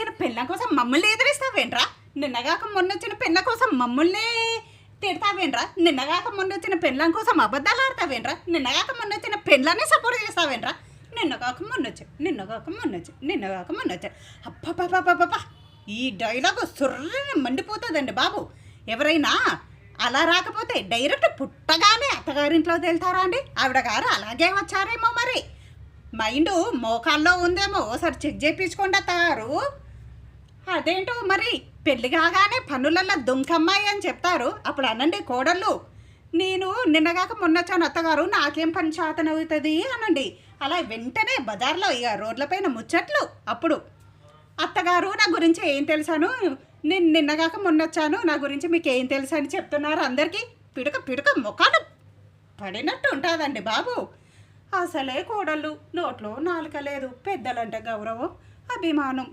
వచ్చిన పెళ్ళం కోసం మమ్మల్ని ఎదిరిస్తావేంట్రా? నిన్నగాక మొన్న వచ్చిన పిల్ల కోసం మమ్మల్ని తిడతావేంట్రా? నిన్నగాక మొన్న వచ్చిన పెళ్ళం కోసం అబద్ధాలు ఆడతావేంట్రా? నిన్నగాక మొన్న వచ్చిన పెళ్ళాన్ని సపోర్ట్ చేస్తావేంట్రా? నిన్నగాక మొన్న వచ్చి నిన్నగాక మొన్న వచ్చి నిన్నగాక మొన్న వచ్చి అబ్బబ్బబ్బబ్బబ్బా ఈ డైలాగ్ సుర్రని మండిపోతుందండి బాబు. ఎవరైనా అలా రాకపోతే డైరెక్ట్ పుట్టగానే అత్తగారింట్లో వెళ్తారా అండి? ఆవిడ గారు అలాగే వచ్చారేమో మరి. మైండ్ మోకాల్లో ఉందేమో ఒకసారి చెక్ చేయించుకోండి అత్తగారు. అదేంటో మరి? పెళ్ళి కాగానే పనులల్లో దుంకమ్మాయి అని చెప్తారు. అప్పుడు అనండి కోడళ్ళు నేను నిన్నగాక మొన్నొచ్చాను అత్తగారు నాకేం పని చేతనవుతుంది? అనండి. అలా వెంటనే బజార్లో ఇక రోడ్లపైన ముచ్చట్లు అప్పుడు. అత్తగారు నా గురించి ఏం తెలుసాను? నేను నిన్నగాక మొన్నొచ్చాను నా గురించి మీకు ఏం తెలుసు అని చెప్తున్నారు అందరికీ. పిడుక పిడుక ముఖాలు పడినట్టు ఉంటుందండి బాబు. అసలే కోడళ్ళు నోట్లో నాలుక లేదు. పెద్దలంటే గౌరవం అభిమానం.